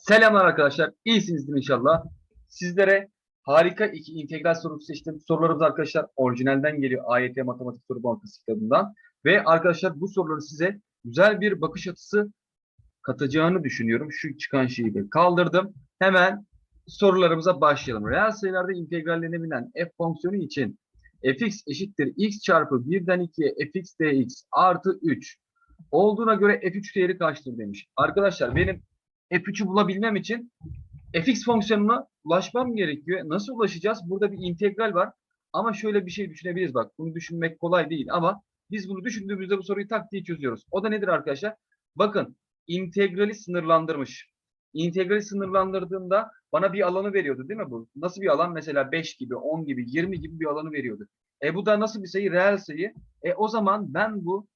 Selamlar arkadaşlar. İyisinizdir inşallah. Sizlere harika iki integral sorusu seçtim. Sorularımız arkadaşlar orijinalden geliyor. AYT Matematik Soru Bankası kitabından. Ve arkadaşlar bu soruları size güzel bir bakış açısı katacağını düşünüyorum. Şu çıkan şeyi de kaldırdım. Hemen sorularımıza başlayalım. Reel sayılarda integrallenebilen f fonksiyonu için fx eşittir x çarpı 1'den 2'ye fx dx artı 3 olduğuna göre f3 değeri kaçtır demiş. Arkadaşlar benim f3'ü bulabilmem için fx fonksiyonuna ulaşmam gerekiyor. Nasıl ulaşacağız? Burada bir integral var. Ama şöyle bir şey düşünebiliriz bak. Bunu düşünmek kolay değil ama biz bunu düşündüğümüzde bu soruyu tak diye çözüyoruz. O da nedir arkadaşlar? Bakın integrali sınırlandırmış. İntegrali sınırlandırdığımda bana bir alanı veriyordu değil mi bu? Nasıl bir alan? Mesela 5 gibi, 10 gibi, 20 gibi bir alanı veriyordu. E bu da nasıl bir sayı? Reel sayı. E o zaman ben bu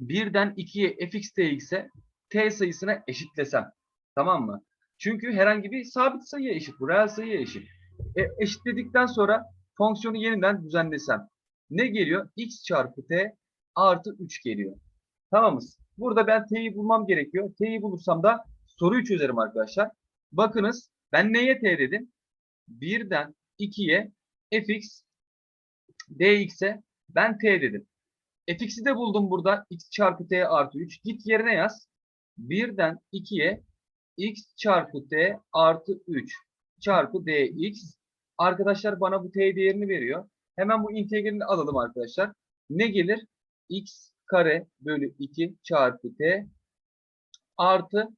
1'den 2'ye fx dx'e t sayısına eşitlesem. Tamam mı? Çünkü herhangi bir sabit sayıya eşit. Bu reel sayıya eşit. E, eşitledikten sonra fonksiyonu yeniden düzenlesem. Ne geliyor? x çarpı t artı 3 geliyor. Tamam mı? Burada ben t'yi bulmam gerekiyor. T'yi bulursam da soruyu çözerim arkadaşlar. Bakınız ben neye t dedim? 1'den 2'ye fx dx'e ben t dedim. fx'i de buldum burada. x çarpı t artı 3. Git yerine yaz. 1'den 2'ye x çarpı t artı 3 çarpı dx. Arkadaşlar bana bu t değerini veriyor. Hemen bu integralini alalım arkadaşlar. Ne gelir? x kare bölü 2 çarpı t artı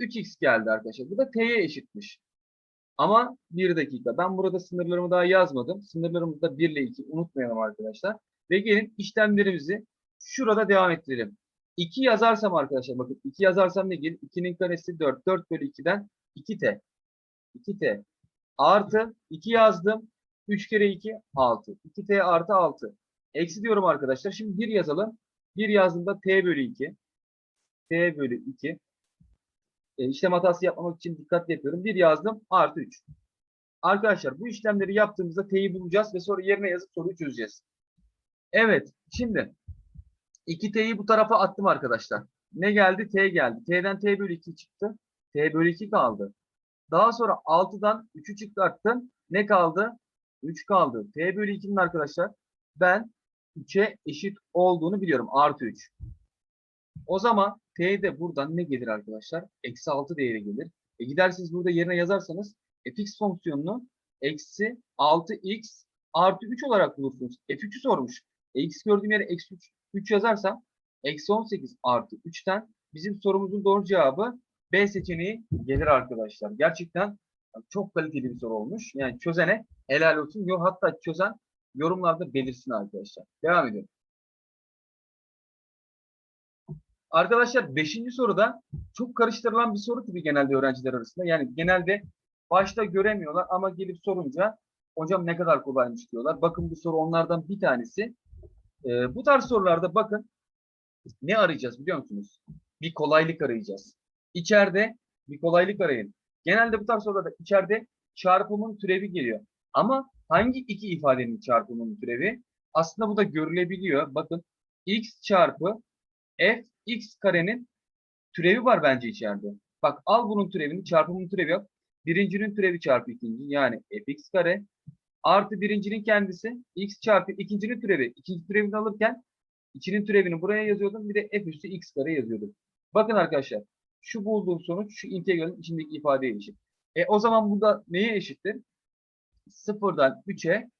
3x geldi arkadaşlar. Bu da t'ye eşitmiş. Ama bir dakika. Ben burada sınırlarımı daha yazmadım. Sınırlarımız da 1 ile 2. Unutmayalım arkadaşlar. Ve gelin işlemlerimizi şurada devam ettirelim. 2 yazarsam arkadaşlar bakın 2 yazarsam ne gelir? 2'nin karesi 4. 4 bölü 2'den 2t. 2t. Artı 2 yazdım. 3 kere 2 6. 2t artı 6. Eksi diyorum arkadaşlar. Şimdi 1 yazalım. 1 yazdığımda t bölü 2. t bölü 2. E, işlem hatası yapmamak için dikkatli yapıyorum. 1 yazdım. Artı 3. Arkadaşlar bu işlemleri yaptığımızda t'yi bulacağız ve sonra yerine yazıp soruyu çözeceğiz. Evet. Şimdi 2t'yi bu tarafa attım arkadaşlar. Ne geldi? T geldi. T'den t bölü 2 çıktı. T bölü 2 kaldı. Daha sonra 6'dan 3'ü çıkarttım. Ne kaldı? 3 kaldı. T bölü 2'nin arkadaşlar ben 3'e eşit olduğunu biliyorum. Artı 3. O zaman t de buradan ne gelir arkadaşlar? Eksi 6 değeri gelir. E gidersiniz burada yerine yazarsanız fx fonksiyonunu eksi 6x artı 3 olarak bulursunuz. f3'ü sormuş. E, x gördüğüm yere eksi 3, 3 yazarsam eksi 18 artı 3'ten bizim sorumuzun doğru cevabı B seçeneği gelir arkadaşlar. Gerçekten çok kaliteli bir soru olmuş. Yani çözene helal olsun. Yo, hatta çözen yorumlarda belirsin arkadaşlar. Devam edelim. Arkadaşlar 5. soruda çok karıştırılan bir soru tipi genelde öğrenciler arasında. Yani genelde başta göremiyorlar ama gelip sorunca hocam ne kadar kolaymış diyorlar. Bakın bu soru onlardan bir tanesi. Ee, bu tarz sorularda bakın ne arayacağız biliyor musunuz? Bir kolaylık arayacağız. İçeride bir kolaylık arayın. Genelde bu tarz sorularda içeride çarpımın türevi geliyor. Ama hangi iki ifadenin çarpımının türevi? Aslında bu da görülebiliyor. Bakın x çarpı f x karenin türevi var bence içeride. Bak al bunun türevini çarpımın türevi yap. Birincinin türevi çarpı ikinci yani fx kare artı birincinin kendisi x çarpı ikincinin türevi. İkinci türevini alırken içinin türevini buraya yazıyordum. Bir de f üstü x kare yazıyordum. Bakın arkadaşlar şu bulduğum sonuç şu integralin içindeki ifadeye eşit. E o zaman burada neye eşittir? Sıfırdan 3'e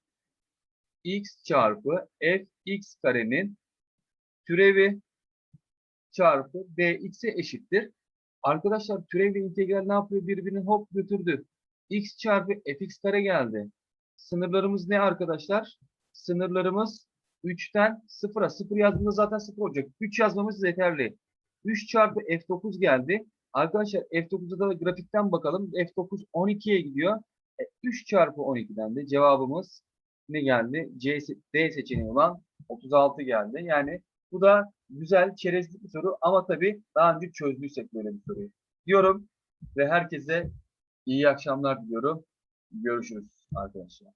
x çarpı f x karenin türevi çarpı dx'e eşittir. Arkadaşlar türev ve integral ne yapıyor? Birbirini hop götürdü. x çarpı fx kare geldi. Sınırlarımız ne arkadaşlar? Sınırlarımız 3'ten 0'a. 0 yazdığında zaten 0 olacak. 3 yazmamız yeterli. 3 çarpı f9 geldi. Arkadaşlar f9'a da grafikten bakalım. f9 12'ye gidiyor. E, 3 çarpı 12'den de cevabımız ne geldi? C, D seçeneği olan 36 geldi. Yani bu da güzel, çerezlik bir soru ama tabii daha önce çözdüysek böyle bir soruyu. Diyorum ve herkese iyi akşamlar diliyorum. Görüşürüz arkadaşlar.